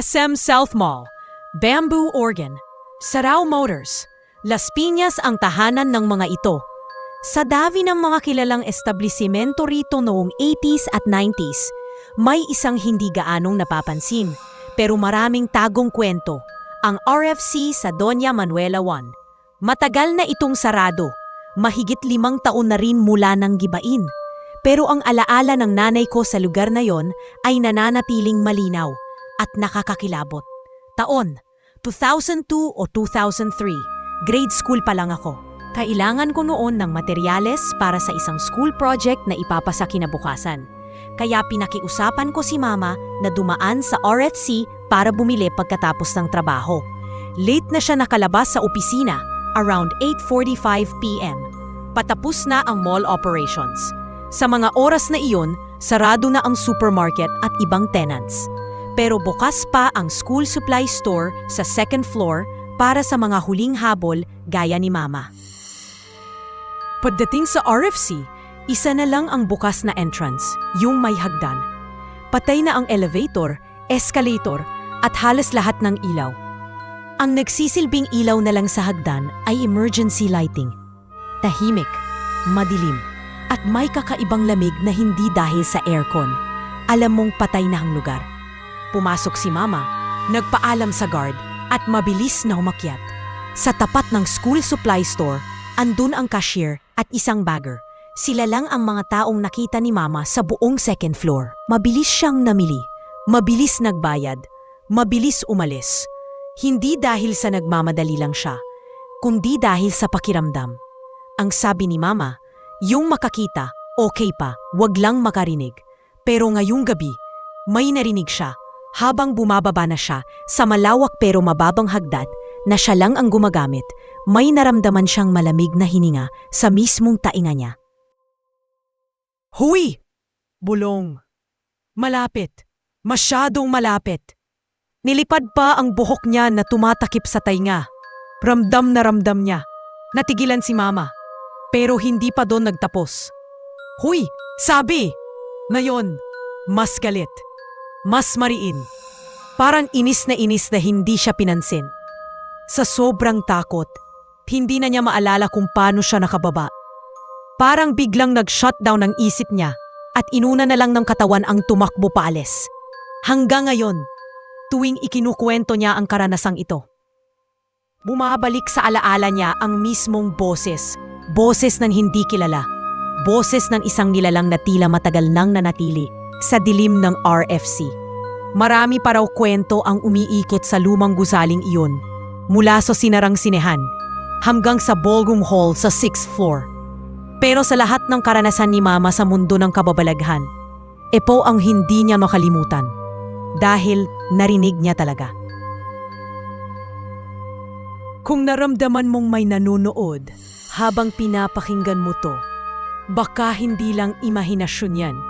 SM South Mall, Bamboo Organ, Sarao Motors, Las Piñas ang tahanan ng mga ito. Sa davi ng mga kilalang establisimento rito noong 80s at 90s, may isang hindi gaanong napapansin pero maraming tagong kwento, ang RFC sa Doña Manuela 1. Matagal na itong sarado, mahigit limang taon na rin mula ng gibain. Pero ang alaala ng nanay ko sa lugar na yon ay nananatiling malinaw at nakakakilabot. Taon, 2002 o 2003, grade school pa lang ako. Kailangan ko noon ng materyales para sa isang school project na ipapasa kinabukasan. Kaya pinakiusapan ko si mama na dumaan sa RFC para bumili pagkatapos ng trabaho. Late na siya nakalabas sa opisina, around 8.45pm. Patapos na ang mall operations. Sa mga oras na iyon, sarado na ang supermarket at ibang tenants. Pero bukas pa ang school supply store sa second floor para sa mga huling habol gaya ni mama. Pagdating sa RFC, isa na lang ang bukas na entrance, yung may hagdan. Patay na ang elevator, escalator, at halos lahat ng ilaw. Ang nagsisilbing ilaw na lang sa hagdan ay emergency lighting. Tahimik, madilim, at may kakaibang lamig na hindi dahil sa aircon. Alam mong patay na ang lugar. Pumasok si mama, nagpaalam sa guard, at mabilis na umakyat. Sa tapat ng school supply store, andun ang cashier at isang bagger. Sila lang ang mga taong nakita ni mama sa buong second floor. Mabilis siyang namili, mabilis nagbayad, mabilis umalis. Hindi dahil sa nagmamadali lang siya, kundi dahil sa pakiramdam. Ang sabi ni mama, yung makakita, okay pa, wag lang makarinig. Pero ngayong gabi, may narinig siya habang bumababa na siya sa malawak pero mababang hagdan na siya lang ang gumagamit, may naramdaman siyang malamig na hininga sa mismong tainga niya. Huy! Bulong. Malapit. Masyadong malapit. Nilipad pa ang buhok niya na tumatakip sa tainga. Ramdam na ramdam niya. Natigilan si mama. Pero hindi pa doon nagtapos. Huy! Sabi! Ngayon, mas galit. Mas mariin. Parang inis na inis na hindi siya pinansin. Sa sobrang takot, hindi na niya maalala kung paano siya nakababa. Parang biglang nag-shutdown ang isip niya at inuna na lang ng katawan ang tumakbo paalis. Hanggang ngayon, tuwing ikinukwento niya ang karanasang ito. Bumabalik sa alaala niya ang mismong boses, boses ng hindi kilala, boses ng isang nilalang na tila matagal nang nanatili sa dilim ng RFC. Marami pa raw kwento ang umiikot sa lumang gusaling iyon, mula sa sinarang sinehan hanggang sa ballroom hall sa 6th floor. Pero sa lahat ng karanasan ni Mama sa mundo ng kababalaghan, ito ang hindi niya makalimutan dahil narinig niya talaga. Kung naramdaman mong may nanonood habang pinapakinggan mo to, baka hindi lang imahinasyon yan.